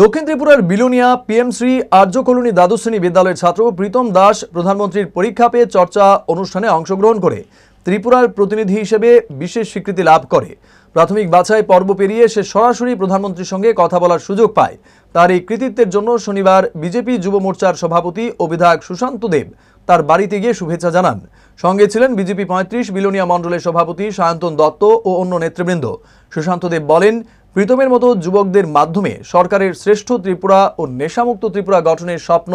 দক্ষিণ ত্রিপুরার বিলোনিয়া, পিএমশ্রী, আর্য কলোনি, দ্বাদশ শ্রেণি বিদ্যালয়ের ছাত্র প্রীতম দাস প্রধানমন্ত্রীর পরীক্ষা পে চর্চা অনুষ্ঠানে অংশগ্রহণ করে ত্রিপুরার প্রতিনিধি হিসেবে বিশেষ স্বীকৃতি লাভ করে। প্রাথমিক বাছাই পর্ব পেরিয়ে সে সরাসরি প্রধানমন্ত্রীর সঙ্গে কথা বলার সুযোগ পায়। তার এই কৃতিত্বের জন্য শনিবার বিজেপি যুব মোর্চার সভাপতি ও বিধায়ক সুশান্ত দেব তার বাড়িতে গিয়ে শুভেচ্ছা জানান। সঙ্গে ছিলেন বিজেপি পঁয়ত্রিশ, বিলোনিয়া মণ্ডলের সভাপতি সায়ন্তন দত্ত ও অন্য নেতৃবৃন্দ। সুশান্ত দেব বলেন প্রীতমের মতো যুবকদের মাধ্যমে সরকারের শ্রেষ্ঠ ত্রিপুরা ও নেশামুক্ত ত্রিপুরা গঠনের স্বপ্ন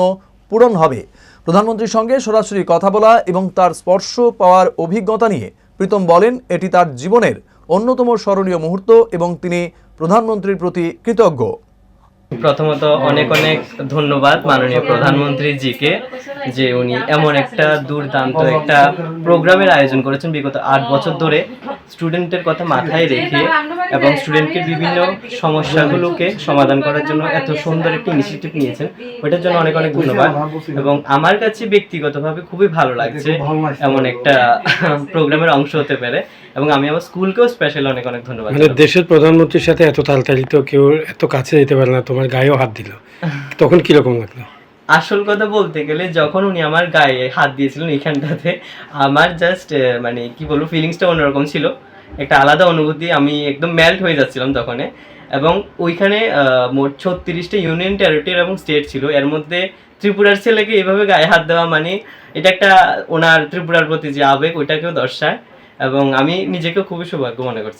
পূরণ হবে। প্রধানমন্ত্রীর সঙ্গে সরাসরি কথা বলা এবং তার স্পর্শ পাওয়ার অভিজ্ঞতা নিয়ে প্রীতম বলেন, এটি তার জীবনের অন্যতম স্মরণীয় মুহূর্ত এবং তিনি প্রধানমন্ত্রীর প্রতি কৃতজ্ঞ। প্রথমত অনেক অনেক ধন্যবাদ মাননীয় প্রধানমন্ত্রী প্রধানমন্ত্রীজিকে যে উনি এমন একটা দুর্দান্ত একটা প্রোগ্রামের আয়োজন করেছেন বিগত আট বছর ধরে স্টুডেন্টের কথা মাথায় রেখে এবং স্টুডেন্টকে বিভিন্ন সমস্যাগুলোকে সমাধান করার জন্য এত সুন্দর একটি ইনিশিয়েটিভ নিয়েছেন ওইটার জন্য অনেক অনেক ধন্যবাদ। এবং আমার কাছে ব্যক্তিগতভাবে খুবই ভালো লাগছে। এমন একটা প্রোগ্রামের অংশ হতে পেরে। এবং আমি আমার স্কুলকেও স্পেশাল অনেক অনেক ধন্যবাদ মানে দেশের প্রধানমন্ত্রীর সাথে এত তাড়াতাড়ি তো কেউ এত কাছে যেতে পারে না তোমার গায়েও হাত দিল। তখন কীরকম লাগল? আসল কথা বলতে গেলে যখন উনি আমার গায়ে হাত দিয়েছিলেন এখানটাতে আমার জাস্ট মানে কি বলব ফিলিংসটা অন্যরকম ছিল। একটা আলাদা অনুভূতি আমি একদম মেল্ট হয়ে যাচ্ছিলাম তখন। এবং ওইখানে মোট ছত্রিশটা ইউনিয়ন টেরিটরি এবং স্টেট ছিল। এর মধ্যে ত্রিপুরার ছেলেকে এইভাবে গায়ে হাত দেওয়া মানে এটা একটা ওনার ত্রিপুরার প্রতি যে আবেগ ওইটাকেও দর্শায়। এবং আমি নিজেকে খুবই সৌভাগ্য মনে করছি।